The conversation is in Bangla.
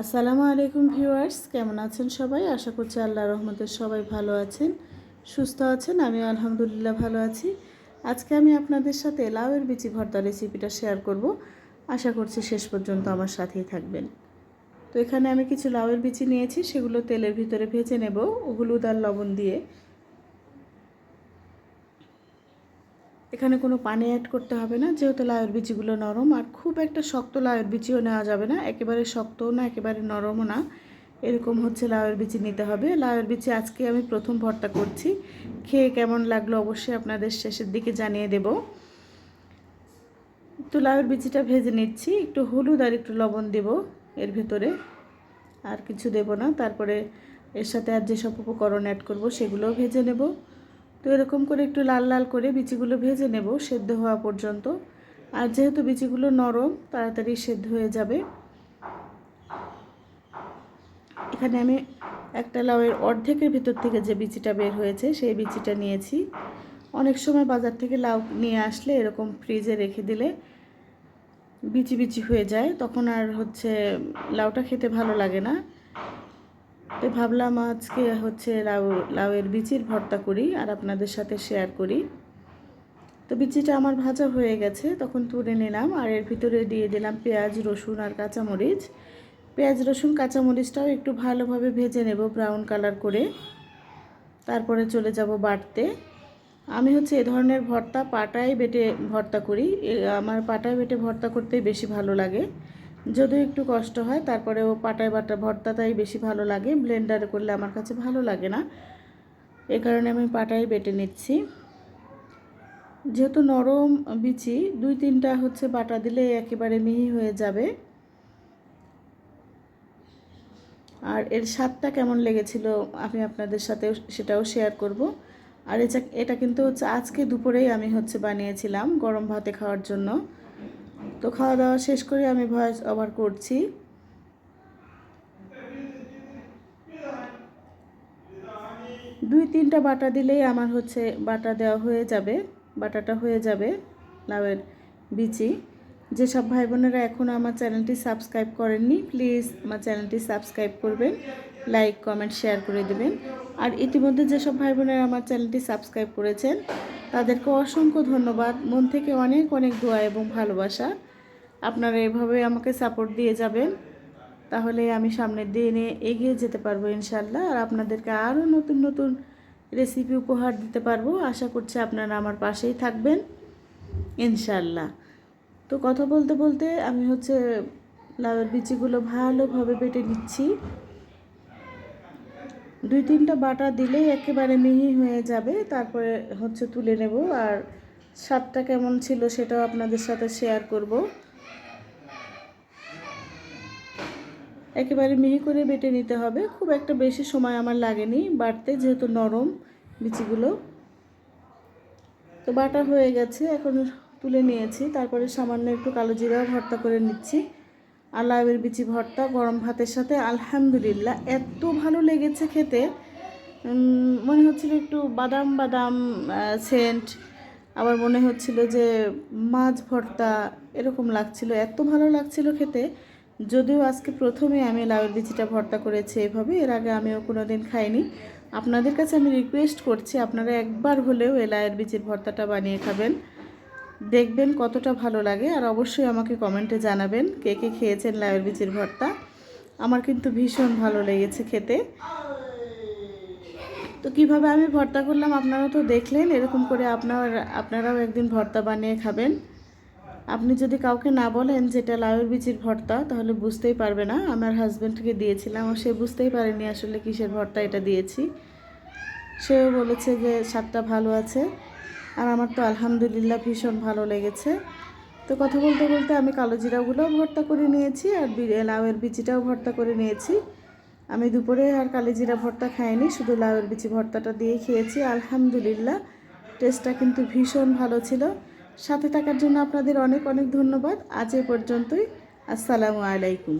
আসসালামু আলাইকুম ভিউয়ার্স, কেমন আছেন সবাই? আশা করছি আল্লাহ রহমতে সবাই ভালো আছেন, সুস্থ আছেন আমি আলহামদুলিল্লাহ ভালো আছি। আজকে আমি আপনাদের সাথে লাউয়ের বিচি ভর্তা রেসিপিটা শেয়ার করব। আশা করছি শেষ পর্যন্ত আমার সাথেই থাকবেন। তো এখানে আমি কিছু লাউয়ের বিচি নিয়েছি, সেগুলো তেলের ভিতরে ভেজে নেব, হলুদ আর লবণ দিয়ে। এখানে কোনো পানি অ্যাড করতে হবে না, যেহেতু লাউয়ের বিচিগুলো নরম, আর খুব একটা শক্ত লাউয়ের বিচিও নেওয়া যাবে না, একেবারে শক্তও না, একেবারে নরমও না। এরকম হচ্ছে লাউয়ের বিচি নিতে হবে। লাউয়ের বিচি আজকে আমি প্রথম ভর্তা করছি। খেয়ে কেমন লাগল অবশ্যই আপনাদের শেষের দিকে জানিয়ে দেব। একটু লাউয়ের বিচিটা ভেজে নিচ্ছি। একটু হলুদ আর একটু লবণ দেব এর ভেতরে। আর কিছু দেব না। তারপরে এর সাথে আর যেসব উপকরণ অ্যাড করব সেগুলোও ভেজে নেব। তো এরকম করে একটু লাল লাল করে বিচিগুলো ভেজে নেব সেদ্ধ হওয়া পর্যন্ত। আর যেহেতু বিচিগুলো নরম, তাড়াতাড়ি সেদ্ধ হয়ে যাবে। এখানে আমি একটা লাউয়ের অর্ধেকের ভিতর থেকে যে বিচিটা বের হয়েছে, সেই বিচিটা নিয়েছি। অনেক সময় বাজার থেকে লাউ নিয়ে আসলে এরকম ফ্রিজে রেখে দিলে বিচি বিচি হয়ে যায়, তখন আর হচ্ছে লাউটা খেতে ভালো লাগে না। তো ভাবলাম আজকে হচ্ছে লাউ, লাউয়ের বিচির ভর্তা করি আর আপনাদের সাথে শেয়ার করি। তো বিচিটা আমার ভাজা হয়ে গেছে, তখন তুলে নিলাম আর এর ভিতরে দিয়ে দিলাম পেঁয়াজ, রসুন আর কাঁচামরিচ। পেঁয়াজ, রসুন, কাঁচামরিচটাও একটু ভালোভাবে ভেজে নেব ব্রাউন কালার করে। তারপরে চলে যাব বাটতে। আমি হচ্ছে এ ধরনের ভর্তা পাটায় বেটে ভর্তা করি। আমার পাটায় বেটে ভর্তা করতেই বেশি ভালো লাগে। যদিও একটু কষ্ট হয় তারপরেও পাটায় বাটা ভর্তাটাই বেশি ভালো লাগে। ব্লেন্ডারে করলে আমার কাছে ভালো লাগে না। এ কারণে আমি পাটায় বেটে নিচ্ছি। যেহেতু নরম বিচি, দুই তিনটা হচ্ছে বাটা দিলে একেবারে মিহি হয়ে যাবে। আর এর স্বাদটা কেমন লেগেছিল আমি আপনাদের সাথে সেটাও শেয়ার করব। আর এটা এটা কিন্তু হচ্ছে আজকে দুপুরেই আমি হচ্ছে বানিয়েছিলাম গরম ভাতে খাওয়ার জন্য। তো খাওয়া দাওয়া শেষ করে আমি ভয়েস ওভার করছি। দুই তিনটা বাটা দিলেই আমার হচ্ছে বাটা দেওয়া হয়ে যাবে, বাটাটা হয়ে যাবে, লাউয়ের বিচি। যেসব ভাই বোনেরা এখনও আমার চ্যানেলটি সাবস্ক্রাইব করেননি, প্লিজ আমার চ্যানেলটি সাবস্ক্রাইব করবেন, লাইক, কমেন্ট, শেয়ার করে দেবেন। আর ইতিমধ্যে যেসব ভাই বোনেরা আমার চ্যানেলটি সাবস্ক্রাইব করেছেন, তাদেরকে অসংখ্য ধন্যবাদ। মন থেকে অনেক অনেক দোয়া এবং ভালোবাসা। আপনারা এভাবে আমাকে সাপোর্ট দিয়ে যাবেন, তাহলে আমি সামনের দিনে এগিয়ে যেতে পারব ইনশাল্লাহ আর আপনাদেরকে আরও নতুন নতুন রেসিপি উপহার দিতে পারব। আশা করছি আপনারা আমার পাশেই থাকবেন ইনশাল্লাহ তো কথা বলতে বলতে আমি হচ্ছে লাউয়ের বিচিগুলো ভালোভাবে বেটে নিচ্ছি। দুই তিনটা বাটা দিলেই একেবারে মিহি হয়ে যাবে, তারপরে হচ্ছে তুলে নেব। আর স্বাদটা কেমন ছিল সেটাও আপনাদের সাথে শেয়ার করব। একেবারে মিহি করে বেটে নিতে হবে। খুব একটা বেশি সময় আমার লাগেনি বাটতে যেহেতু নরম বিচিগুলো। তো বাটা হয়ে গেছে, এখন তুলে নিয়েছি। তারপরে সামান্য একটু কালো জিরাও ভর্তা করে নিচ্ছি। আর লাউয়ের বিচি ভর্তা, গরম ভাতের সাথে আলহামদুলিল্লাহ এত ভালো লেগেছে খেতে। মনে হচ্ছিল একটু বাদাম বাদাম সেন্ট। আবার মনে হচ্ছিল যে মাছ ভর্তা এরকম লাগছিল, এত ভালো লাগছিল খেতে। যদিও আজকে প্রথমে আমি লাউয়ের বিচিটা ভর্তা করেছি এভাবে, এর আগে আমিও কোনো দিন খাইনি। আপনাদের কাছে আমি রিকোয়েস্ট করছি, আপনারা একবার হলেও এই লাউয়ের বিচির ভর্তাটা বানিয়ে খাবেন। দেখবেন কতটা ভালো লাগে আর অবশ্যই আমাকে কমেন্টে জানাবেন কে কে খেয়েছেন লাউয়ের বিচির ভর্তা। আমার কিন্তু ভীষণ ভালো লেগেছে খেতে। তো কীভাবে আমি ভর্তা করলাম আপনারা তো দেখলেন, এরকম করে আপনার, আপনারাও একদিন ভর্তা বানিয়ে খাবেন। আপনি যদি কাউকে না বলেন যেটা লাউয়ের বিচির ভর্তা, তাহলে বুঝতেই পারবে না। আমার হাজব্যান্ডকে দিয়েছিলাম সে বুঝতেই পারেনি আসলে কিসের ভর্তা এটা দিয়েছি। সেও বলেছে যে, স্বাদটা ভালো আছে। আর আমার তো আলহামদুলিল্লাহ ভীষণ ভালো লেগেছে। তো কথা বলতে বলতে আমি কালো জিরাগুলোও ভর্তা করে নিয়েছি আর লাউয়ের বিচিটাও ভর্তা করে নিয়েছি। আমি দুপুরে আর কালি জিরা ভর্তা খাইনি, শুধু লাউয়ের বিচি ভর্তাটা দিয়ে খেয়েছি। আলহামদুলিল্লাহ টেস্টটা কিন্তু ভীষণ ভালো ছিল। সাথে থাকার জন্য আপনাদের অনেক অনেক ধন্যবাদ। আজ এ পর্যন্তই। আসসালামু আলাইকুম।